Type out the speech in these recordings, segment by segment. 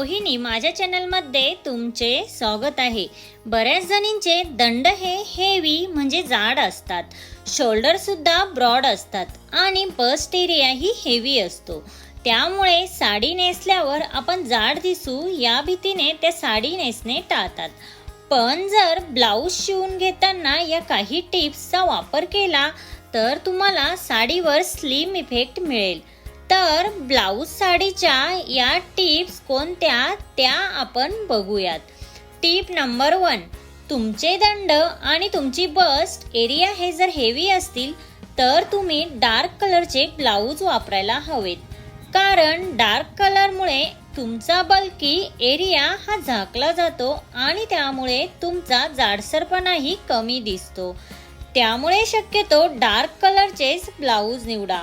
रोहिणी माझ्या चॅनलमध्ये तुमचे स्वागत आहे. बऱ्याच जणींचे दंड हे हेवी म्हणजे जाड असतात. शोल्डरसुद्धा ब्रॉड असतात आणि बस्ट एरियाही हेवी असतो. त्यामुळे साडी नेसल्यावर आपण जाड दिसू या भीतीने त्या साडी नेसणे टाळतात. पण जर ब्लाऊज शिवून घेताना या काही टिप्सचा वापर केला तर तुम्हाला साडीवर स्लिम इफेक्ट मिळेल. तर ब्लाऊज साडीच्या या टिप्स कोणत्या त्या आपण बघूयात. टिप नंबर वन तुमचे दंड आणि तुमची बस्ट एरिया हे जर हेवी असतील तर तुम्ही डार्क कलरचे ब्लाऊज वापरायला हवेत. कारण डार्क कलरमुळे तुमचा बल्की एरिया हा झाकला जातो आणि त्यामुळे तुमचा जाडसरपणाही कमी दिसतो. त्यामुळे शक्यतो डार्क कलरचेच ब्लाऊज निवडा.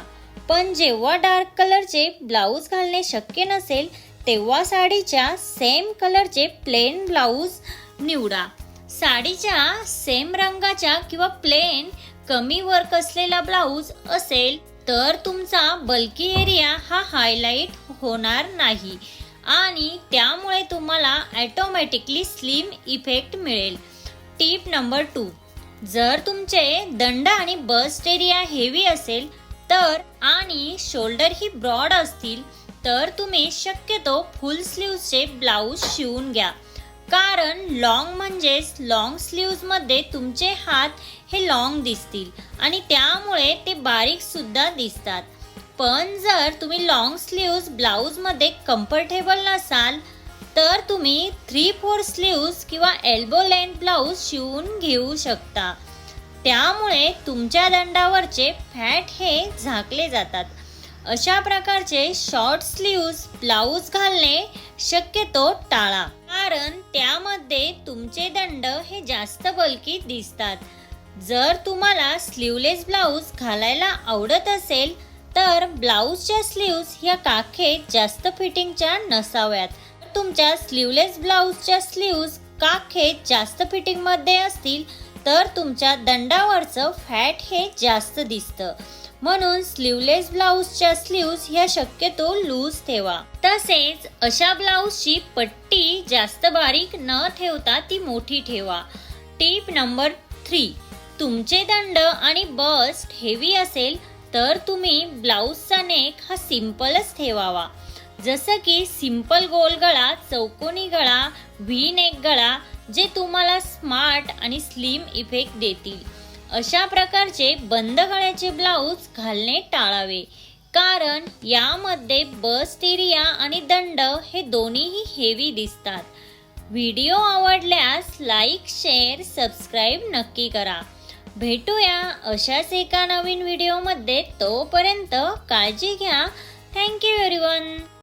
पण जेव्हा डार्क कलरचे ब्लाऊज घालणे शक्य नसेल तेव्हा साडीच्या सेम कलरचे प्लेन ब्लाऊज निवडा. साडीच्या सेम रंगाच्या किंवा प्लेन कमी वर्क असलेला ब्लाऊज असेल तर तुमचा बल्की एरिया हा हायलाईट होणार नाही आणि त्यामुळे तुम्हाला ॲटोमॅटिकली स्लिम इफेक्ट मिळेल. टीप नंबर टू जर तुमचे दंड आणि बस्ट एरिया हेवी असेल तर आणि शोल्डर ही ब्रॉड असतील तर तुम्ही शक्यतो फुल स्लीव्हचे ब्लाऊज शिवून घ्या. कारण लॉंग म्हणजेच लॉंग स्लीव्जमध्ये तुमचे हात हे लॉंग दिसतील आणि त्यामुळे ते बारीक सुद्धा दिसतात. पण जर तुम्ही लॉंग स्लीव्ज ब्लाऊजमध्ये कम्फर्टेबल नसाल तर तुम्ही थ्री फोर स्लीव्ज किंवा एल्बो लेंथ ब्लाऊज शिवून घेऊ शकता. त्यामुळे तुमच्या दंडावरचे फॅट हे झाकले जातात. अशा प्रकारचे शॉर्ट स्लीव्ज ब्लाऊज घालणे शक्यतो टाळा. कारण त्यामध्ये तुमचे दंड हे जास्त बल्की दिसतात. जर तुम्हाला स्लीवलेस ब्लाऊज घालायला आवडत असेल तर ब्लाऊजच्या स्लीव्ज ह्या काखे जास्त फिटिंगच्या नसाव्यात. तुमच्या स्लीवलेस ब्लाऊजच्या स्लीव्ज काखे जास्त फिटिंगमध्ये असतील तर तुमच्या दंडावरचं फॅट हे जास्त दिसतं. म्हणून स्लीवलेस ब्लाऊजच्या स्लीव्ज ह्या शक्यतो लूज ठेवा. तसेच अशा ब्लाऊजची पट्टी जास्त बारीक न ठेवता ती मोठी ठेवा. टीप नंबर थ्री तुमचे दंड आणि बस्ट हेवी असेल तर तुम्ही ब्लाऊजचा नेक हा सिम्पलच ठेवावा. जसं की सिंपल गोल गळा चौकोनी गळा व्ही नेक गळा जे तुम्हाला स्मार्ट आणि स्लिम इफेक्ट देतील. अशा प्रकारचे बंद गळ्याचे ब्लाऊज घालणे टाळावे. कारण यामध्ये बस्टेरिया आणि दंड हे दोन्हीही हेवी दिसतात. व्हिडिओ आवडल्यास लाईक शेअर सबस्क्राईब नक्की करा. भेटूया अशाच एका नवीन व्हिडिओमध्ये तोपर्यंत काळजी घ्या. Thank you everyone